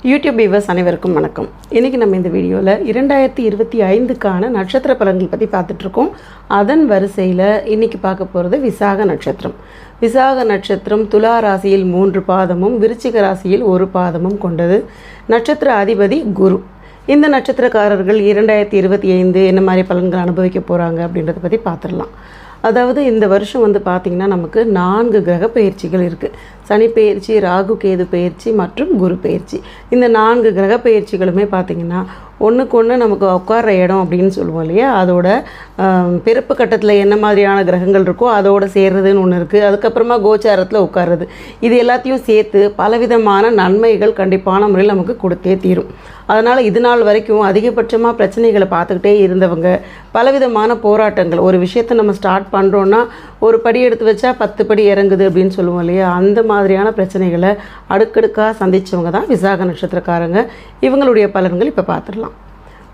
YouTube viewers அனைவருக்கும் வணக்கம். இன்றைக்கி நம்ம இந்த வீடியோவில் இரண்டாயிரத்தி இருபத்தி ஐந்துக்கான நட்சத்திர பலன்கள் பற்றி பார்த்துட்ருக்கோம் அதன் வரிசையில் இன்றைக்கி பார்க்க போகிறது விசாக நட்சத்திரம். விசாக நட்சத்திரம் துலா ராசியில் மூன்று பாதமும் விருச்சிக ராசியில் ஒரு பாதமும் கொண்டது. நட்சத்திர அதிபதி குரு. இந்த நட்சத்திரக்காரர்கள் இரண்டாயிரத்தி இருபத்தி ஐந்து என்ன மாதிரி பலன்கள் அனுபவிக்க போகிறாங்க அப்படின்றத பற்றி பார்த்துடலாம். அதாவது இந்த வருஷம் வந்து பார்த்திங்கன்னா நமக்கு நான்கு கிரக பயிற்சிகள் இருக்குது சனி பெயர்ச்சி ராகு கேது பயிற்சி மற்றும் குரு பெயர்ச்சி இந்த நான்கு கிரக பெயர்ச்சிகளுமே பார்த்திங்கன்னா ஒன்றுக்கு ஒன்று நமக்கு உட்கார இடம் அப்படின்னு சொல்லுவோம் இல்லையா? அதோட பிறப்பு கட்டத்தில் என்ன மாதிரியான கிரகங்கள் இருக்கோ அதோட சேர்றதுன்னு ஒன்று இருக்குது அதுக்கப்புறமா கோச்சாரத்தில் உட்கார்றது. இது எல்லாத்தையும் சேர்த்து பலவிதமான நன்மைகள் கண்டிப்பான முறையில் நமக்கு கொடுத்தே தீரும். அதனால் இது நாள் வரைக்கும் அதிகபட்சமாக பிரச்சனைகளை பார்த்துக்கிட்டே இருந்தவங்க பலவிதமான போராட்டங்கள். ஒரு விஷயத்தை நம்ம ஸ்டார்ட் பண்ணுறோன்னா ஒரு படி எடுத்து வச்சா பத்து படி இறங்குது அப்படின்னு சொல்லுவோம் இல்லையா? அந்த மாதிரியான பிரச்சனைகளை அடுக்கடுக்காக சந்தித்தவங்க தான் விசாக நட்சத்திரக்காரங்க. இவங்களுடைய பலன்கள் இப்போ பார்த்துடலாம்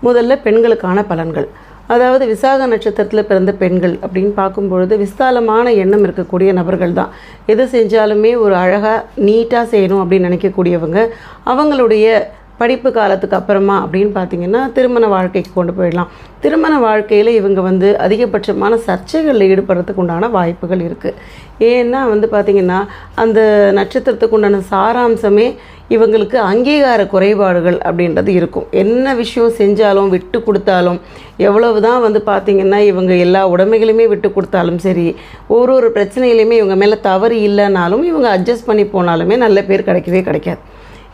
முதல்ல பெண்களுக்கான பலன்கள். அதாவது விசாக நட்சத்திரத்தில் பிறந்த பெண்கள் அப்படின்னு பார்க்கும்பொழுது விசாலமான எண்ணம் இருக்கக்கூடிய நபர்கள் தான். எது செஞ்சாலுமே ஒரு அழகாக நீட்டாக செய்யணும் அப்படின்னு நினைக்கக்கூடியவங்க. அவங்களுடைய படிப்பு காலத்துக்கு அப்புறமா அப்படின்னு பார்த்தீங்கன்னா திருமண வாழ்க்கைக்கு கொண்டு போயிடலாம். திருமண வாழ்க்கையில் இவங்க வந்து அதிகபட்சமான சர்ச்சைகளில் ஈடுபடுறதுக்கு உண்டான வாய்ப்புகள் இருக்குது ஏன்னா வந்து பார்த்திங்கன்னா அந்த நட்சத்திரத்துக்கு உண்டான சாராம்சமே இவங்களுக்கு அங்கீகார குறைபாடுகள் அப்படின்றது இருக்கும். என்ன விஷயம் செஞ்சாலும் விட்டு கொடுத்தாலும் எவ்வளவு தான் வந்து பார்த்திங்கன்னா இவங்க எல்லா உடமைகளையுமே விட்டு கொடுத்தாலும் சரி ஒரு ஒரு பிரச்சனையிலையுமே இவங்க மேலே தவறு இல்லைனாலும் இவங்க அட்ஜஸ்ட் பண்ணி போனாலுமே நல்ல பேர் கிடைக்கவே கிடைக்காது.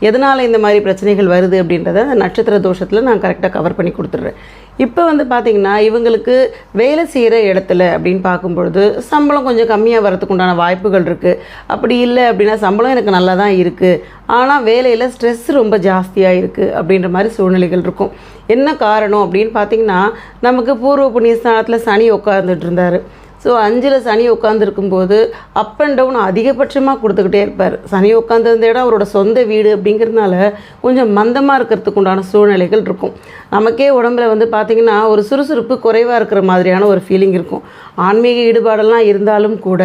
எதனால் இந்த மாதிரி பிரச்சனைகள் வருது அப்படின்றத அந்த நட்சத்திர தோஷத்தில் நான் கரெக்டாக கவர் பண்ணி கொடுத்துட்றேன். இப்போ வந்து பார்த்திங்கன்னா இவங்களுக்கு வேலை செய்கிற இடத்துல அப்படின்னு பார்க்கும்பொழுது சம்பளம் கொஞ்சம் கம்மியாக வரத்துக்கு உண்டான வாய்ப்புகள் இருக்குது அப்படி இல்லை அப்படின்னா சம்பளம் எனக்கு நல்லா தான் இருக்குது ஆனால் வேலையில் ஸ்ட்ரெஸ் ரொம்ப ஜாஸ்தியாக இருக்குது அப்படின்ற மாதிரி சூழ்நிலைகள் இருக்கும். என்ன காரணம் அப்படின்னு பார்த்தீங்கன்னா நமக்கு பூர்வ புண்ணியஸ்தானத்தில் சனி உட்காந்துட்டு இருந்தார். ஸோ அஞ்சில் சனி உட்காந்துருக்கும்போது அப் அண்ட் டவுன் அதிகபட்சமாக கொடுத்துக்கிட்டே இருப்பார். சனி உட்காந்துருந்த இடம் அவரோட சொந்த வீடு அப்படிங்கிறதுனால கொஞ்சம் மந்தமாக இருக்கிறதுக்கு உண்டான சூழ்நிலைகள் இருக்கும். நமக்கே உடம்புல வந்து பார்த்திங்கன்னா ஒரு சுறுசுறுப்பு குறைவாக இருக்கிற மாதிரியான ஒரு ஃபீலிங் இருக்கும். ஆன்மீக ஈடுபாடெல்லாம் இருந்தாலும் கூட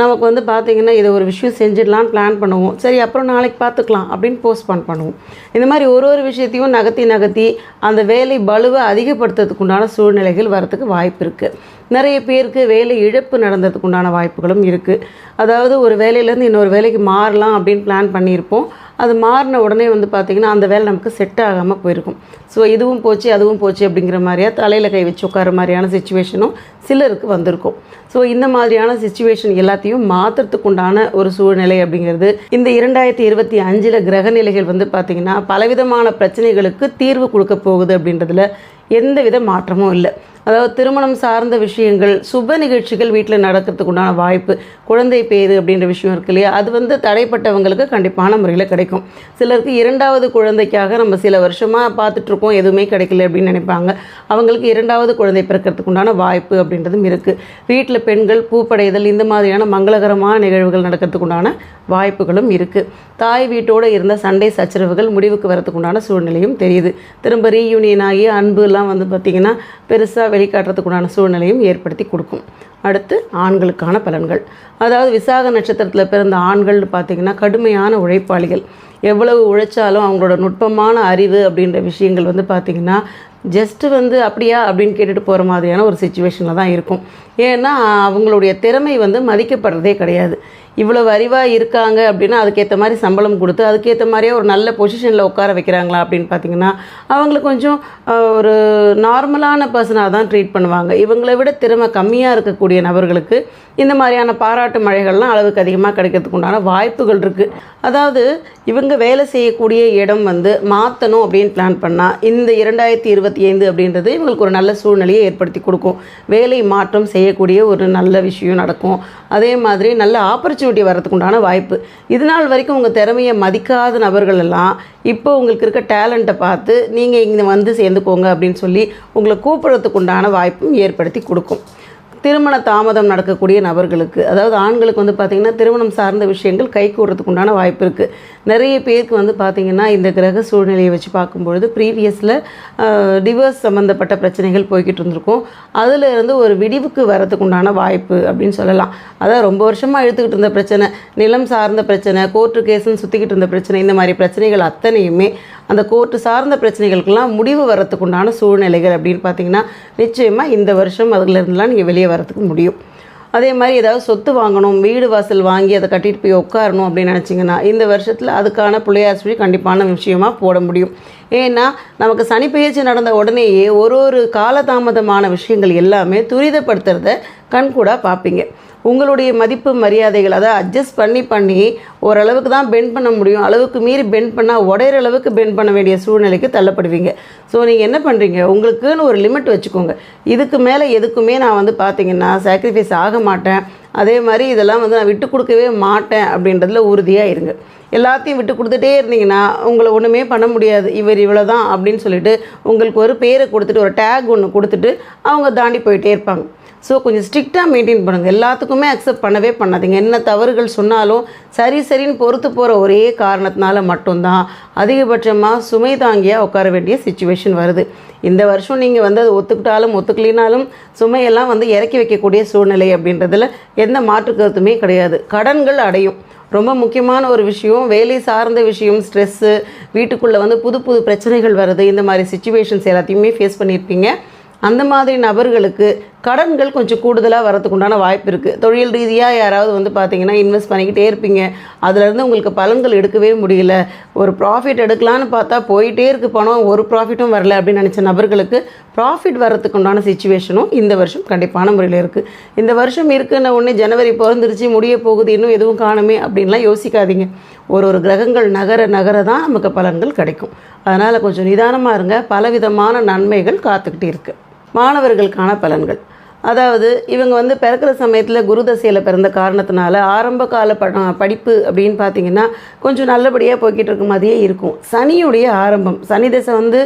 நமக்கு வந்து பார்த்திங்கன்னா இதை ஒரு விஷயம் செஞ்சிடலாம் பிளான் பண்ணுவோம். சரி அப்புறம் நாளைக்கு பார்த்துக்கலாம் அப்படின்னு போஸ்ட்பான் பண்ணுவோம். இந்த மாதிரி ஒரு ஒரு விஷயத்தையும் நகர்த்தி நகர்த்தி அந்த வேலை பலுவை அதிகப்படுத்துறதுக்கு உண்டான சூழ்நிலைகள் வரத்துக்கு வாய்ப்பு இருக்குது நிறைய பேருக்கு வேலை இழப்பு நடந்ததுக்கு உண்டான வாய்ப்புகளும் இருக்குது அதாவது ஒரு வேலையிலேருந்து இன்னொரு வேலைக்கு மாறலாம் அப்படின்னு பிளான் பண்ணியிருப்போம். அது மாறின உடனே வந்து பார்த்திங்கன்னா அந்த வேலை நமக்கு செட் ஆகாமல் போயிருக்கும். ஸோ இதுவும் போச்சு அதுவும் போச்சு அப்படிங்கிற மாதிரியா தலையில் கை வச்சு உட்கார மாதிரியான சுச்சுவேஷனும் சிலருக்கு வந்திருக்கும். ஸோ இந்த மாதிரியான சுச்சுவேஷன் எல்லாத்தையும் மாற்றுறதுக்கு உண்டான ஒரு சூழ்நிலை அப்படிங்கிறது இந்த இரண்டாயிரத்தி இருபத்தி அஞ்சில் கிரகநிலைகள் வந்து பார்த்திங்கன்னா பலவிதமான பிரச்சனைகளுக்கு தீர்வு கொடுக்க போகுது அப்படின்றதுல எந்தவித மாற்றமும் இல்லை. அதாவது திருமணம் சார்ந்த விஷயங்கள் சுப நிகழ்ச்சிகள் வீட்டில் நடக்கிறதுக்கு உண்டான வாய்ப்பு குழந்தை பேரு அப்படின்ற விஷயம் இருக்கு இல்லையா? அது வந்து தடைப்பட்டவங்களுக்கு கண்டிப்பான முறையில் கிடைக்கும். சிலருக்கு இரண்டாவது குழந்தைக்காக நம்ம சில வருஷமாக பார்த்துட்ருக்கோம் எதுவுமே கிடைக்கல அப்படின்னு நினைப்பாங்க. அவங்களுக்கு இரண்டாவது குழந்தை பிறக்கிறதுக்கு உண்டான வாய்ப்பு அப்படின்றதும் இருக்குது வீட்டில் பெண்கள் பூப்படைதல் இந்த மாதிரியான மங்களகரமான நிகழ்வுகள் நடக்கிறதுக்கு உண்டான வாய்ப்புகளும் இருக்குது தாய் வீட்டோடு இருந்த சண்டை சச்சரவுகள் முடிவுக்கு வரத்துக்குண்டான உண்டான சூழ்நிலையும் தெரியுது. திரும்ப ரீயூனியன் ஆகி அன்புலாம் வந்து பார்த்திங்கன்னா பெருசாக வெளிக்காட்டுறதுக்குண்டான சூழ்நிலையும் ஏற்படுத்தி கொடுக்கும். அடுத்து ஆண்களுக்கான பலன்கள். அதாவது விசாக நட்சத்திரத்தில் பிறந்த ஆண்கள்னு பார்த்திங்கன்னா கடுமையான உழைப்பாளிகள். எவ்வளவு உழைச்சாலும் அவங்களோட நுட்பமான அறிவு அப்படின்ற விஷயங்கள் வந்து பார்த்திங்கன்னா ஜஸ்ட்டு வந்து அப்படியா அப்படின்னு கேட்டுட்டு போகிற மாதிரியான ஒரு சுச்சுவேஷனில் தான் இருக்கும். ஏன்னா அவங்களுடைய திறமை வந்து மதிக்கப்படுறதே கிடையாது. இவ்வளோ அறிவாக இருக்காங்க அப்படின்னா அதுக்கேற்ற மாதிரி சம்பளம் கொடுத்து அதுக்கேற்ற மாதிரியே ஒரு நல்ல பொசிஷனில் உட்கார வைக்கிறாங்களா அப்படின்னு பார்த்தீங்கன்னா அவங்களுக்கு கொஞ்சம் ஒரு நார்மலான பர்சனாக தான் ட்ரீட் பண்ணுவாங்க. இவங்களை விட திறமை கம்மியாக இருக்கக்கூடிய நபர்களுக்கு இந்த மாதிரியான பாராட்டு மழைகள்லாம் அளவுக்கு அதிகமாக கிடைக்கிறதுக்கு உண்டான வாய்ப்புகள் இருக்குது அதாவது இவங்க வேலை செய்யக்கூடிய இடம் வந்து மாற்றணும் அப்படின்னு பிளான் பண்ணால் இந்த இரண்டாயிரத்தி இருபத்தி ஐந்து அப்படின்றது இவங்களுக்கு ஒரு நல்ல சூழ்நிலையை ஏற்படுத்தி கொடுக்கும். வேலை மாற்றம் செய்யக்கூடிய ஒரு நல்ல விஷயம் நடக்கும். அதே மாதிரி நல்ல ஆப்பர்ச்சுனிட்டி வர்றதுக்கு உண்டான வாய்ப்பு. இது நாள் வரைக்கும் உங்கள் திறமையை மதிக்காத நபர்கள் எல்லாம் இப்போ உங்களுக்கு இருக்க டேலண்ட்டை பார்த்து நீங்கள் இங்கே வந்து சேர்ந்துக்கோங்க அப்படின்னு சொல்லி உங்களை கூப்பிடுறதுக்கு உண்டான வாய்ப்பும் ஏற்படுத்தி கொடுக்கும். திருமண தாமதம் நடக்கக்கூடிய நபர்களுக்கு அதாவது ஆண்களுக்கு வந்து பார்த்திங்கன்னா திருமணம் சார்ந்த விஷயங்கள் கை கூடுறதுக்கு உண்டான வாய்ப்பு இருக்குது நிறைய பேருக்கு வந்து பார்த்திங்கன்னா இந்த கிரக சூழ்நிலையை வச்சு பார்க்கும்பொழுது ப்ரீவியஸில் டிவோர்ஸ் சம்மந்தப்பட்ட பிரச்சனைகள் போய்கிட்டு இருந்திருக்கும். அதில் இருந்து ஒரு விடிவுக்கு வரதுக்கு உண்டான வாய்ப்பு அப்படின்னு சொல்லலாம். அதான் ரொம்ப வருஷமாக இழுத்துக்கிட்டு இருந்த பிரச்சனை. நிலம் சார்ந்த பிரச்சனை கோர்ட்டு கேஸுன்னு சுற்றிக்கிட்டு இருந்த பிரச்சனை இந்த மாதிரி பிரச்சனைகள் அத்தனையுமே அந்த கோர்ட்டு சார்ந்த பிரச்சனைகளுக்கெல்லாம் முடிவு வரத்துக்கு உண்டான சூழ்நிலைகள் அப்படின்னு பார்த்தீங்கன்னா நிச்சயமாக இந்த வருஷம் அதுலேருந்துலாம் நீங்கள் வெளியே வரத்துக்கு முடியும். அதே மாதிரி ஏதாவது சொத்து வாங்கணும் வீடு வாசல் வாங்கி அதை கட்டிட்டு போய் உட்காரணும் அப்படின்னு நினச்சிங்கன்னா இந்த வருஷத்தில் அதுக்கான பிள்ளையார் சுழி கண்டிப்பான விஷயமா போட முடியும். ஏன்னா நமக்கு சனி பயிற்சி நடந்த உடனேயே ஒரு ஒரு காலதாமதமான விஷயங்கள் எல்லாமே துரிதப்படுத்துறத கண்கூடாக பார்ப்பீங்க. உங்களுடைய மதிப்பு மரியாதைகள் அதை அட்ஜஸ்ட் பண்ணி பண்ணி ஓரளவுக்கு தான் பெண்ட் பண்ண முடியும். அளவுக்கு மீறி பெண்ட் பண்ணால் உடையிற அளவுக்கு பெண்ட் பண்ண வேண்டிய சூழ்நிலைக்கு தள்ளப்படுவீங்க. ஸோ நீங்கள் என்ன பண்ணுறீங்க உங்களுக்குன்னு ஒரு லிமிட் வச்சுக்கோங்க. இதுக்கு மேலே எதுக்குமே நான் வந்து பார்த்தீங்கன்னா சாக்ரிஃபைஸ் ஆக மாட்டேன். அதே மாதிரி இதெல்லாம் வந்து நான் விட்டு கொடுக்கவே மாட்டேன் அப்படின்றதுல உறுதியாக இருங்க. எல்லாத்தையும் விட்டு கொடுத்துட்டே இருந்தீங்கன்னா உங்களை ஒன்றுமே பண்ண முடியாது. இவர் இவ்வளோ தான் அப்படின்னு சொல்லிட்டு உங்களுக்கு ஒரு பேரை கொடுத்துட்டு ஒரு டேக் ஒன்று கொடுத்துட்டு அவங்க தாண்டி போயிட்டே இருப்பாங்க. ஸோ கொஞ்சம் ஸ்ட்ரிக்டாக மெயின்டைன் பண்ணுங்கள் எல்லாத்துக்குமே அக்செப்ட் பண்ணவே பண்ணாதீங்க. என்ன தவறுகள் சொன்னாலும் சரி சரின்னு பொறுத்து போகிற ஒரே காரணத்தினால மட்டும்தான். அதிகபட்சமாக சுமை தாங்கியாக உட்கார வேண்டிய சுச்சுவேஷன் வருது. இந்த வருஷம் நீங்கள் வந்து அதை ஒத்துக்கிட்டாலும் ஒத்துக்கலினாலும் சுமையெல்லாம் வந்து இறக்கி வைக்கக்கூடிய சூழ்நிலை அப்படின்றதில் எந்த மாற்று கருத்துமே கிடையாது. கடன்கள் அடையும். ரொம்ப முக்கியமான ஒரு விஷயம் வேலை சார்ந்த விஷயம் ஸ்ட்ரெஸ்ஸு வீட்டுக்குள்ளே வந்து புது புது பிரச்சனைகள் வருது. இந்த மாதிரி சுச்சுவேஷன்ஸ் எல்லாத்தையுமே ஃபேஸ் பண்ணியிருப்பீங்க. அந்த மாதிரி நபர்களுக்கு கடன்கள் கொஞ்சம் கூடுதலாக வரதுக்கு உண்டான வாய்ப்பு இருக்குது தொழில் ரீதியாக யாராவது வந்து பார்த்தீங்கன்னா இன்வெஸ்ட் பண்ணிக்கிட்டே இருப்பீங்க. அதுலேருந்து உங்களுக்கு பலன்கள் எடுக்கவே முடியல. ஒரு ப்ராஃபிட் எடுக்கலான்னு பார்த்தா போயிட்டே இருக்கு பணம் ஒரு ப்ராஃபிட்டும் வரல அப்படின்னு நினச்ச நபர்களுக்கு ப்ராஃபிட் வரத்துக்கு உண்டான சுச்சுவேஷனும் இந்த வருஷம் கண்டிப்பான முறையில் இருக்குது இந்த வருஷம் இருக்குன்ன உடனே ஜனவரி பிறந்துருச்சு முடிய போகுது இன்னும் எதுவும் காணுமே அப்படின்லாம் யோசிக்காதீங்க. ஒரு ஒரு கிரகங்கள் நகர நகர தான் நமக்கு பலன்கள் கிடைக்கும். அதனால் கொஞ்சம் நிதானமாக இருங்க. பலவிதமான நன்மைகள் காத்துக்கிட்டே இருக்குது மாணவர்களுக்கான பலன்கள். அதாவது இவங்க வந்து பிறக்கிற சமயத்தில் குரு தசையில் பிறந்த காரணத்தினால ஆரம்ப கால ப படிப்பு அப்படின்னு பார்த்தீங்கன்னா கொஞ்சம் நல்லபடியாக போய்கிட்டு இருக்க மாதிரியே இருக்கும். சனியுடைய ஆரம்பம். சனி தசை வந்து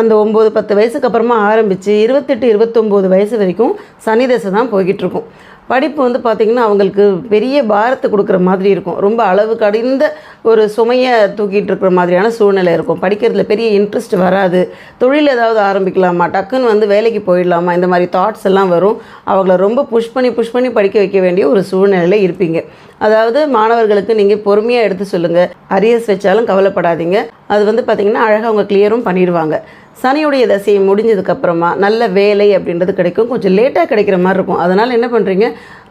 அந்த ஒம்பது பத்து வயசுக்கு அப்புறமா ஆரம்பித்து இருபத்தெட்டு இருபத்தொம்போது வயசு வரைக்கும் சனி தசை தான் போய்கிட்டு இருக்கும். படிப்பு வந்து பார்த்திங்கன்னா அவங்களுக்கு பெரிய பாரத்தை கொடுக்குற மாதிரி இருக்கும். ரொம்ப அளவு கடிந்த ஒரு சுமையை தூக்கிட்டு இருக்கிற மாதிரியான சூழ்நிலை இருக்கும். படிக்கிறதுல பெரிய இன்ட்ரெஸ்ட் வராது. தொழில் ஏதாவது ஆரம்பிக்கலாமா? டக்குன்னு வந்து வேலைக்கு போயிடலாமா? இந்த மாதிரி தாட்ஸ் எல்லாம் வரும். அவங்கள ரொம்ப புஷ் பண்ணி புஷ் பண்ணி படிக்க வைக்க வேண்டிய ஒரு சூழ்நிலையில் இருப்பீங்க. அதாவது மாணவர்களுக்கு நீங்கள் பொறுமையாக எடுத்து சொல்லுங்கள் அரியர்ஸ் வச்சாலும் கவலைப்படாதீங்க. அது வந்து பார்த்திங்கன்னா அழகாக அவங்க கிளியரும் பண்ணிடுவாங்க. சனியுடைய தசை முடிஞ்சதுக்கப்புறமா நல்ல வேலை அப்படின்றது கிடைக்கும். கொஞ்சம் லேட்டாக கிடைக்கிற மாதிரி இருக்கும். அதனால் என்ன பண்ணுறீங்க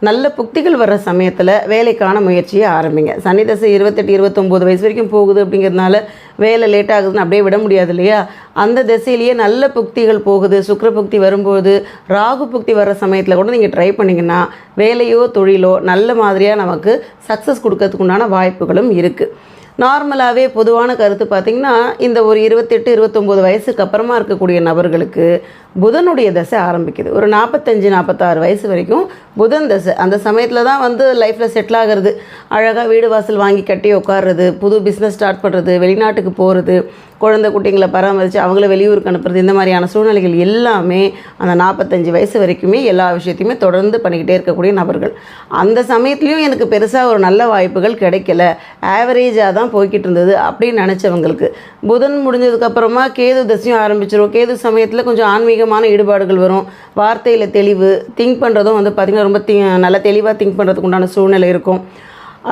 நல்ல புக்திகள் வர்ற சமயத்தில் வேலைக்கான முயற்சியை ஆரம்பிங்க. சனி தசை இருபத்தெட்டு இருபத்தொம்போது வயசு வரைக்கும் போகுது அப்படிங்கிறதுனால வேலை லேட் ஆகுதுன்னு அப்படியே விட முடியாது இல்லையா? அந்த திசையிலேயே நல்ல புக்திகள் போகுது. சுக்கர புக்தி வரும்போது ராகு புக்தி வர்ற சமயத்தில் கூட நீங்கள் ட்ரை பண்ணிங்கன்னா வேலையோ தொழிலோ நல்ல மாதிரியாக நமக்கு சக்ஸஸ் கொடுக்கறதுக்கு உண்டான வாய்ப்புகளும் இருக்குது நார்மலாகவே பொதுவான கருத்து பார்த்திங்கன்னா இந்த ஒரு இருபத்தெட்டு இருபத்தொம்போது வயசுக்கு அப்புறமா இருக்கக்கூடிய நபர்களுக்கு புதனுடைய தசை ஆரம்பிக்குது. ஒரு நாற்பத்தஞ்சு நாற்பத்தாறு வயசு வரைக்கும் புதன் தசை. அந்த சமயத்தில் தான் வந்து லைஃப்பில் செட்டில் ஆகிறது. அழகாக வீடு வாசல் வாங்கி கட்டி உட்கார்றது புது பிஸ்னஸ் ஸ்டார்ட் பண்ணுறது வெளிநாட்டுக்கு போகிறது குழந்தை குட்டிங்களை பராமரித்து அவங்கள வெளியூருக்கு அனுப்புறது இந்த மாதிரியான சூழ்நிலைகள் எல்லாமே அந்த நாற்பத்தஞ்சு வயசு வரைக்குமே எல்லா விஷயத்தையுமே தொடர்ந்து பண்ணிக்கிட்டே இருக்கக்கூடிய நபர்கள். அந்த சமயத்துலேயும் எனக்கு பெருசாக ஒரு நல்ல வாய்ப்புகள் கிடைக்கல. ஆவரேஜாக தான் போய்கிட்டு இருந்தது அப்படின்னு நினச்சவங்களுக்கு. புதன் முடிஞ்சதுக்கப்புறமா கேது தசையும் ஆரம்பிச்சிடும் கேது சமயத்தில் கொஞ்சம் ஆன்மீகமான ஈடுபாடுகள் வரும். வார்த்தையில் தெளிவு திங்க் பண்ணுறதும் வந்து பார்த்திங்கன்னா ரொம்ப தி நல்லா தெளிவாக திங்க் பண்ணுறதுக்கு உண்டான சூழ்நிலை இருக்கும்.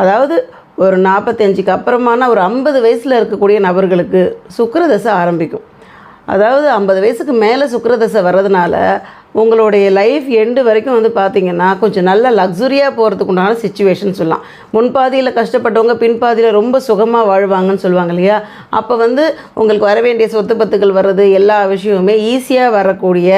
அதாவது ஒரு நாற்பத்தஞ்சுக்கு அப்புறமான ஒரு ஐம்பது வயசில் இருக்கக்கூடிய நபர்களுக்கு சுக்கரதசை ஆரம்பிக்கும். அதாவது ஐம்பது வயசுக்கு மேலே சுக்கரதசை வர்றதுனால உங்களுடைய லைஃப் எண்டு வரைக்கும் வந்து பார்த்தீங்கன்னா கொஞ்சம் நல்ல லக்ஸுரியாக போகிறதுக்கு உண்டான சுச்சுவேஷன் சொல்லலாம் முன்பாதியில் கஷ்டப்பட்டவங்க பின்பாதியில் ரொம்ப சுகமாக வாழ்வாங்கன்னு சொல்லுவாங்க இல்லையா? அப்போ வந்து உங்களுக்கு வர வேண்டிய சொத்து பத்துக்கள் வர்றது எல்லா விஷயமுமே ஈஸியாக வரக்கூடிய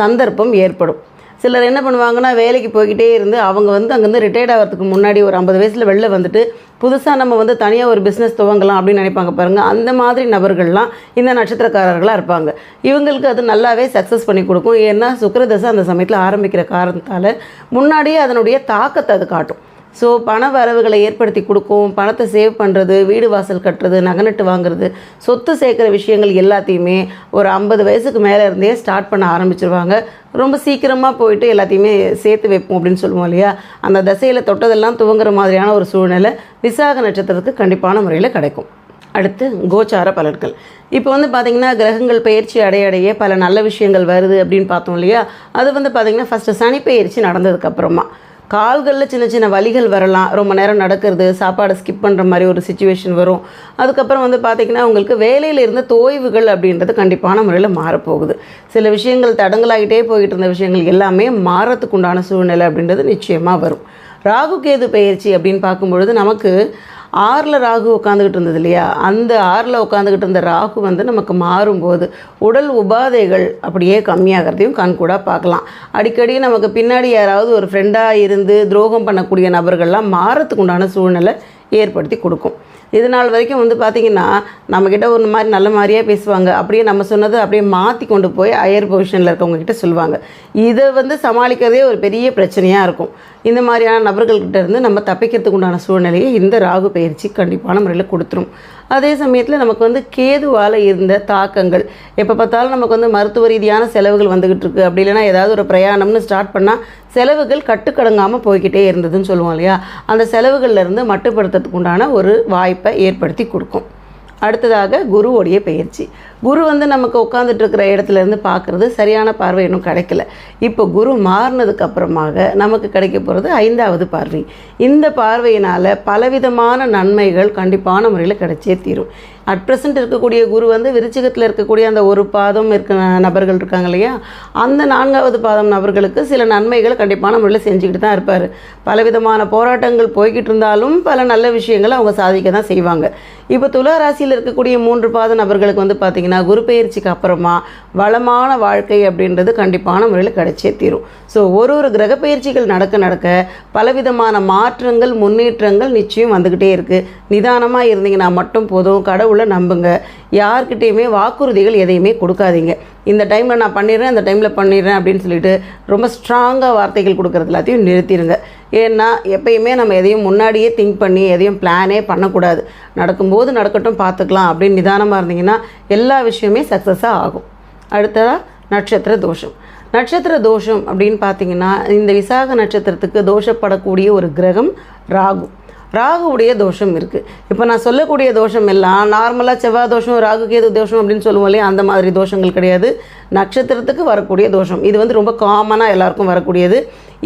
சந்தர்ப்பம் ஏற்படும். சிலர் என்ன பண்ணுவாங்கன்னா வேலைக்கு போய்கிட்டே இருந்து அவங்க வந்து அங்கேருந்து ரிட்டையர்ட் ஆகிறதுக்கு முன்னாடி ஒரு ஐம்பது வயசில் வெளில வந்துட்டு புதுசாக நம்ம வந்து தனியாக ஒரு பிஸ்னஸ் துவங்கலாம் அப்படின்னு நினைப்பாங்க பாருங்கள் அந்த மாதிரி நபர்கள்லாம் இந்த நட்சத்திரக்காரர்களாக இருப்பாங்க. இவங்களுக்கு அது நல்லாவே சக்ஸஸ் பண்ணி கொடுக்கும். ஏன்னா சுக்கரதசை அந்த சமயத்தில் ஆரம்பிக்கிற காரணத்தால் முன்னாடியே அதனுடைய தாக்கத்தை அது காட்டும். ஸோ பண வரவுகளை ஏற்படுத்தி கொடுக்கும் பணத்தை சேவ் பண்ணுறது வீடு வாசல் கட்டுறது நகநட்டு வாங்குறது சொத்து சேர்க்குற விஷயங்கள் எல்லாத்தையுமே ஒரு ஐம்பது வயசுக்கு மேலே இருந்தே ஸ்டார்ட் பண்ண ஆரம்பிச்சிருவாங்க. ரொம்ப சீக்கிரமாக போயிட்டு எல்லாத்தையுமே சேர்த்து வைப்போம் அப்படின்னு சொல்லுவோம் இல்லையா? அந்த தசையில் தொட்டதெல்லாம் துவங்குற மாதிரியான ஒரு சூழ்நிலை விசாக நட்சத்திரத்துக்கு கண்டிப்பான முறையில் கிடைக்கும். அடுத்து கோச்சார பலன்கள். இப்போ வந்து பார்த்திங்கன்னா கிரகங்கள் பயிற்சி அடைய அடைய பல நல்ல விஷயங்கள் வருது அப்படின்னு பார்த்தோம் இல்லையா? அது வந்து பார்த்திங்கன்னா ஃபஸ்ட்டு சனி பயிற்சி நடந்ததுக்கப்புறமா கால்களில் சின்ன சின்ன வலிகள் வரலாம். ரொம்ப நேரம் நடக்கிறது சாப்பாடை ஸ்கிப் பண்ணுற மாதிரி ஒரு சுச்சுவேஷன் வரும். அதுக்கப்புறம் வந்து பார்த்திங்கன்னா உங்களுக்கு வேலையில் இருந்த தோய்வுகள் அப்படின்றது கண்டிப்பான முறையில் மாறப்போகுது. சில விஷயங்கள் தடங்கலாகிட்டே போயிட்டு இருந்த விஷயங்கள் எல்லாமே மாறத்துக்கு உண்டான சூழ்நிலை அப்படின்றது நிச்சயமாக வரும். ராகு கேது பயிற்சி அப்படின்னு பார்க்கும்பொழுது நமக்கு ஆறில் ராகு உட்காந்துக்கிட்டு இருந்தது இல்லையா? அந்த ஆறில் உட்காந்துக்கிட்டு இருந்த ராகு வந்து நமக்கு மாறும்போது உடல் உபாதைகள் அப்படியே கம்மியாகிறதையும் கண்கூடாக பார்க்கலாம். அடிக்கடி நமக்கு பின்னாடி யாராவது ஒரு ஃப்ரெண்டாக இருந்து துரோகம் பண்ணக்கூடிய நபர்கள்லாம் மாறத்துக்கு உண்டான சூழ்நிலை ஏற்படுத்தி கொடுக்கும். இது நாள் வரைக்கும் வந்து பார்த்திங்கன்னா நம்மக்கிட்ட ஒரு மாதிரி நல்ல மாதிரியே பேசுவாங்க. அப்படியே நம்ம சொன்னதை அப்படியே மாற்றி கொண்டு போய் ஹையர் பொசிஷனில் இருக்கவங்க கிட்ட சொல்லுவாங்க. இதை வந்து சமாளிக்கிறதே ஒரு பெரிய பிரச்சனையாக இருக்கும். இந்த மாதிரியான நபர்கள்கிட்ட இருந்து நம்ம தப்பிக்கிறதுக்கு உண்டான சூழ்நிலையை இந்த ராகு பயிற்சி கண்டிப்பான முறையில் கொடுத்துரும். அதே சமயத்தில் நமக்கு வந்து கேதுவால் இருந்த தாக்கங்கள் எப்போ பார்த்தாலும் நமக்கு வந்து மருத்துவ ரீதியான செலவுகள் வந்துக்கிட்டு இருக்கு. அப்படி இல்லைன்னா ஏதாவது ஒரு பிரயாணம்னு ஸ்டார்ட் பண்ணால் செலவுகள் கட்டுக்கடங்காமல் போய்கிட்டே இருந்ததுன்னு சொல்லுவோம் இல்லையா? அந்த செலவுகளில் இருந்து மட்டுப்படுத்துறதுக்கு உண்டான ஒரு வாய்ப்பை ஏற்படுத்தி கொடுக்கும். அடுத்ததாக குருவோடைய பயிற்சி குரு வந்து நமக்கு உட்காந்துட்டு இருக்கிற இடத்துல இருந்து பார்க்குறது சரியான பார்வை இன்னும் கிடைக்கல. இப்போ குரு மாறினதுக்கு அப்புறமாக நமக்கு கிடைக்க போகிறது ஐந்தாவது பார்வை. இந்த பார்வையினால் பலவிதமான நன்மைகள் கண்டிப்பான முறையில் கிடைச்சே தீரும். அட் ப்ரெசென்ட் இருக்கக்கூடிய குரு வந்து விருச்சிகத்தில் இருக்கக்கூடிய அந்த ஒரு பாதம் இருக்க நபர்கள் இருக்காங்க இல்லையா? அந்த நான்காவது பாதம் நபர்களுக்கு சில நன்மைகள் கண்டிப்பான முறையில் செஞ்சுக்கிட்டு தான் இருப்பார். பலவிதமான போராட்டங்கள் போய்கிட்டு இருந்தாலும் பல நல்ல விஷயங்களை அவங்க சாதிக்க தான் செய்வாங்க. இப்போ துலா ராசியில் இருக்கக்கூடிய மூன்று பாத நபர்களுக்கு வந்து பார்த்திங்கன்னா குரு பயிற்சிக்கு அப்புறமா வளமான வாழ்க்கை அப்படின்றது கண்டிப்பான முறையில் கிடைச்சே தீரும். ஸோ ஒரு ஒரு கிரக பயிற்சிகள் நடக்க நடக்க பலவிதமான மாற்றங்கள் முன்னேற்றங்கள் நிச்சயம் வந்துக்கிட்டே இருக்குது நிதானமாக இருந்தீங்கன்னா மட்டும் போதும். கடவுள் நம்புங்க. யார்கிட்டேயுமே வாக்குறுதிகள் எதையுமே கொடுக்காதீங்க. இந்த டைமில் நான் பண்ணிடுறேன் இந்த டைமில் பண்ணிடுறேன் அப்படின்னு சொல்லிட்டு ரொம்ப ஸ்ட்ராங்காக வார்த்தைகள் கொடுக்குறது எல்லாத்தையும் நிறுத்திடுங்க. ஏன்னா எப்பயுமே நம்ம எதையும் முன்னாடியே திங்க் பண்ணி எதையும் பிளானே பண்ணக்கூடாது. நடக்கும்போது நடக்கட்டும் பார்த்துக்கலாம். அப்படின்னு நிதானமாக இருந்தீங்கன்னா எல்லா விஷயமே சக்ஸஸாக ஆகும். அடுத்ததாக நட்சத்திர தோஷம். நட்சத்திர தோஷம் அப்படின்னு பார்த்தீங்கன்னா இந்த விசாக நட்சத்திரத்துக்கு தோஷப்படக்கூடிய ஒரு கிரகம் ராகு. ராகுவுடைய தோஷம் இருக்குது இப்போ நான் சொல்லக்கூடிய தோஷம் எல்லாம் நார்மலாக செவ்வாய் தோஷம் ராகு கேது தோஷம் அப்படின்னு சொல்லுவோம் இல்லையா? அந்த மாதிரி தோஷங்கள் கிடையாது. நட்சத்திரத்துக்கு வரக்கூடிய தோஷம். இது வந்து ரொம்ப காமனாக எல்லாருக்கும் வரக்கூடியது.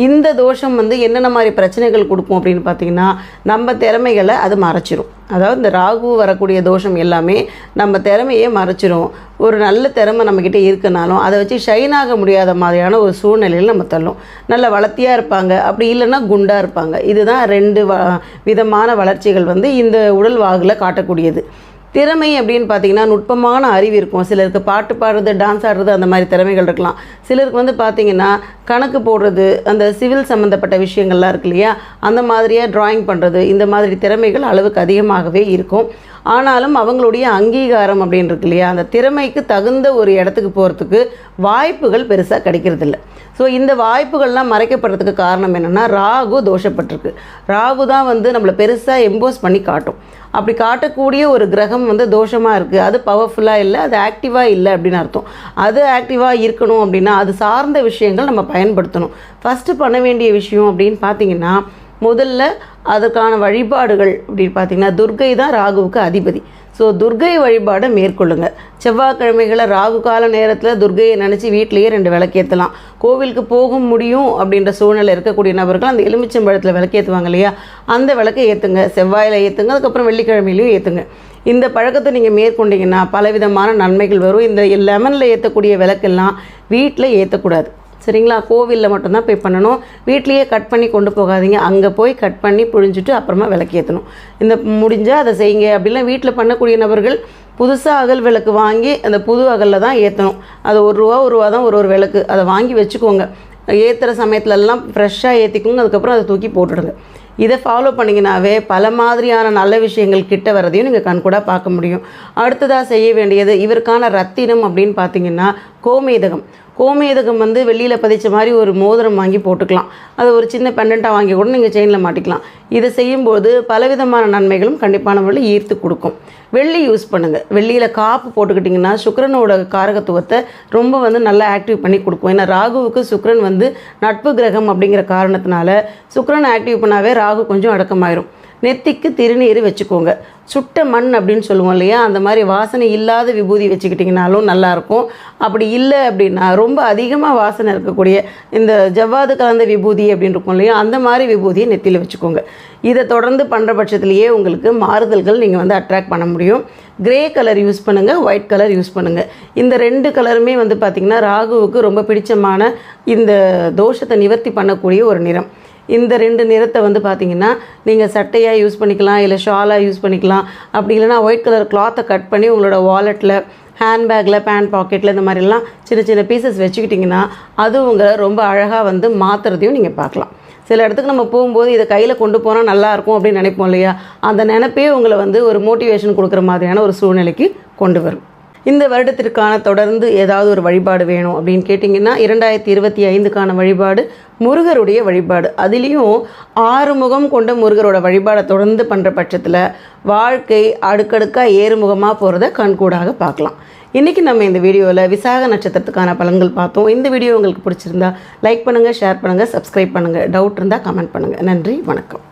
இந்த தோஷம் வந்து என்னென்ன மாதிரி பிரச்சனைகள் கொடுக்கும் அப்படின்னு பார்த்தீங்கன்னா நம்ம திறமைகளை அது மறைச்சிரும். அதாவது இந்த ராகு வரக்கூடிய தோஷம் எல்லாமே நம்ம திறமையே மறைச்சிரும். ஒரு நல்ல திறமை நம்மக்கிட்ட இருக்குனாலும் அதை வச்சு ஷைன் ஆக முடியாத மாதிரியான ஒரு சூழ்நிலையில் நம்ம தள்ளும். நல்ல வளர்த்தியாக இருப்பாங்க. அப்படி இல்லைன்னா குண்டாக இருப்பாங்க. இதுதான் ரெண்டு வ விதமான வளர்ச்சிகள் வந்து இந்த உடல் வாகில் காட்டக்கூடியது. திறமை அப்படின்னு பார்த்தீங்கன்னா நுட்பமான அறிவு இருக்கும். சிலருக்கு பாட்டு பாடுறது டான்ஸ் ஆடுறது அந்த மாதிரி திறமைகள் இருக்கலாம். சிலருக்கு வந்து பார்த்தீங்கன்னா கணக்கு போடுறது அந்த சிவில் சம்மந்தப்பட்ட விஷயங்கள்லாம் இருக்கு இல்லையா? அந்த மாதிரியாக டிராயிங் பண்ணுறது இந்த மாதிரி திறமைகள் அளவுக்கு அதிகமாகவே இருக்கும். ஆனாலும் அவங்களுடைய அங்கீகாரம் அப்படின்னு இருக்கு இல்லையா? அந்த திறமைக்கு தகுந்த ஒரு இடத்துக்கு போகிறதுக்கு வாய்ப்புகள் பெருசாக கிடைக்கிறதில்ல. ஸோ இந்த வாய்ப்புகள்லாம் மறைக்கப்படுறதுக்கு காரணம் என்னென்னா ராகு தோஷப்பட்டிருக்கு. ராகு தான் வந்து நம்மளை பெருசாக எம்போஸ் பண்ணி காட்டும். அப்படி காட்டக்கூடிய ஒரு கிரகம் வந்து தோஷமாக இருக்குது அது பவர்ஃபுல்லாக இல்லை அது ஆக்டிவாக இல்லை அப்படின்னு அர்த்தம். அது ஆக்டிவாக இருக்கணும் அப்படின்னா அது சார்ந்த விஷயங்கள் நம்ம பயன்படுத்தணும். ஃபஸ்ட்டு பண்ண வேண்டிய விஷயம் அப்படின்னு பார்த்தீங்கன்னா முதல்ல அதற்கான வழிபாடுகள் அப்படின்னு பார்த்தீங்கன்னா துர்கை தான் ராகுவுக்கு அதிபதி. ஸோ துர்கை வழிபாடை மேற்கொள்ளுங்க. செவ்வாய்க்கிழமைகளை ராகு கால நேரத்தில் துர்கையை நினச்சி வீட்டிலேயே ரெண்டு விளக்கேற்றலாம் கோவிலுக்கு போக முடியும் அப்படின்ற சூழ்நிலை இருக்கக்கூடிய நபர்கள் அந்த எலுமிச்சம்பழத்தில் விளக்கேற்றுவாங்க இல்லையா? அந்த விளக்கை ஏற்றுங்க செவ்வாயில் ஏற்றுங்க அதுக்கப்புறம் வெள்ளிக்கிழமையிலையும் ஏற்றுங்க இந்த பழக்கத்தை நீங்கள் மேற்கொண்டீங்கன்னா பலவிதமான நன்மைகள் வரும். இந்த லெமனில் ஏற்றக்கூடிய விளக்கெல்லாம் வீட்டில் ஏற்றக்கூடாது சரிங்களா? கோவிலில் மட்டும்தான் போய் பண்ணணும். வீட்லேயே கட் பண்ணி கொண்டு போகாதீங்க. அங்கே போய் கட் பண்ணி புழிஞ்சிட்டு அப்புறமா விளக்கேற்றணும் இந்த முடிஞ்சால் அதை செய்யுங்க. அப்படிலாம் வீட்டில் பண்ணக்கூடிய நபர்கள் புதுசாக அகல் விளக்கு வாங்கி அந்த புது அகலில் தான் ஏற்றணும் அது ஒரு ரூபா ஒரு ரூபா தான் ஒரு ஒரு விளக்கு. அதை வாங்கி வச்சுக்கோங்க. ஏற்றுற சமயத்துலலாம் ஃப்ரெஷ்ஷாக ஏற்றிக்கோங்க அதுக்கப்புறம் அதை தூக்கி போட்டுடுங்க. இதை ஃபாலோ பண்ணிங்கனாவே பல மாதிரியான நல்ல விஷயங்கள் கிட்ட வரதையும் நீங்கள் கண்கூடாக பார்க்க முடியும். அடுத்ததாக செய்ய வேண்டியது இவருக்கான ரத்தினம் அப்படின்னு பார்த்தீங்கன்னா கோமேதகம். கோமேதகம் வந்து வெள்ளியில் பதிச்ச மாதிரி ஒரு மோதிரம் வாங்கி போட்டுக்கலாம். அது ஒரு சின்ன பெண்டண்ட்டாக வாங்கி கூட நீங்கள் செயினில் மாட்டிக்கலாம். இதை செய்யும்போது பலவிதமான நன்மைகளும் கண்டிப்பான முறையில் ஈர்த்து கொடுக்கும். வெள்ளி யூஸ் பண்ணுங்கள் வெள்ளியில் காப்பு போட்டுக்கிட்டிங்கன்னா சுக்கரனோட காரகத்துவத்தை ரொம்ப வந்து நல்லா ஆக்டிவ் பண்ணி கொடுக்கும். ஏன்னா ராகுவுக்கு சுக்கரன் வந்து நட்பு கிரகம் அப்படிங்கிற காரணத்தினால சுக்கரன் ஆக்டிவ் பண்ணாவே ராகு கொஞ்சம் அடக்கமாயிரும். நெத்திக்கு திருநீர் வச்சுக்கோங்க. சுட்ட மண் அப்படின்னு சொல்லுவோம் இல்லையா? அந்த மாதிரி வாசனை இல்லாத விபூதி வச்சுக்கிட்டிங்கனாலும் நல்லாயிருக்கும். அப்படி இல்லை அப்படின்னா ரொம்ப அதிகமாக வாசனை இருக்கக்கூடிய இந்த ஜவ்வாது கலந்த விபூதி அப்படின்னு இருக்கும் இல்லையா? அந்த மாதிரி விபூதியை நெத்தியில் வச்சுக்கோங்க. இதை தொடர்ந்து பண்ணுற பட்சத்துலேயே உங்களுக்கு மாறுதல்கள் நீங்கள் வந்து அட்ராக்ட் பண்ண முடியும். கிரே கலர் யூஸ் பண்ணுங்கள் ஒயிட் கலர் யூஸ் பண்ணுங்கள் இந்த ரெண்டு கலருமே வந்து பார்த்திங்கன்னா ராகுவுக்கு ரொம்ப பிடிச்சமான இந்த தோஷத்தை நிவர்த்தி பண்ணக்கூடிய ஒரு நிறம். இந்த ரெண்டு நிறத்தை வந்து பார்த்தீங்கன்னா நீங்கள் சட்டையாக யூஸ் பண்ணிக்கலாம் இல்லை ஷாலாக யூஸ் பண்ணிக்கலாம். அப்படி இல்லைனா ஒயிட் கலர் கிளாத்தை கட் பண்ணி உங்களோட வாலெட்டில் ஹேண்ட்பேக்கில் பேண்ட் பாக்கெட்டில் இந்த மாதிரிலாம் சின்ன சின்ன பீசஸ் வச்சுக்கிட்டிங்கன்னா அது உங்களை ரொம்ப அழகாக வந்து மாற்றுறதையும் நீங்கள் பார்க்கலாம். சில இடத்துக்கு நம்ம போகும்போது இதை கையில் கொண்டு போனால் நல்லாயிருக்கும் அப்படின்னு நினைப்போம் இல்லையா? அந்த நினப்பே உங்களை வந்து ஒரு மோட்டிவேஷன் கொடுக்குற மாதிரியான ஒரு சூழ்நிலைக்கு கொண்டு வரும். இந்த வருடத்திற்கான தொடர்ந்து ஏதாவது ஒரு வழிபாடு வேணும் அப்படின்னு கேட்டிங்கன்னா இரண்டாயிரத்தி இருபத்தி ஐந்துக்கான வழிபாடு முருகருடைய வழிபாடு. அதுலேயும் ஆறு முகம் கொண்ட முருகரோட வழிபாடை தொடர்ந்து பண்ணுற பட்சத்தில் வாழ்க்கை அடுக்கடுக்காக ஏறுமுகமாக போகிறத கண்கூடாக பார்க்கலாம். இன்றைக்கி நம்ம இந்த வீடியோவில் விசாக நட்சத்திரத்துக்கான பலன்கள் பார்த்தோம். இந்த வீடியோ உங்களுக்கு பிடிச்சிருந்தா லைக் பண்ணுங்கள் ஷேர் பண்ணுங்கள் சப்ஸ்கிரைப் பண்ணுங்கள் டவுட் இருந்தால் கமெண்ட் பண்ணுங்கள் நன்றி வணக்கம்.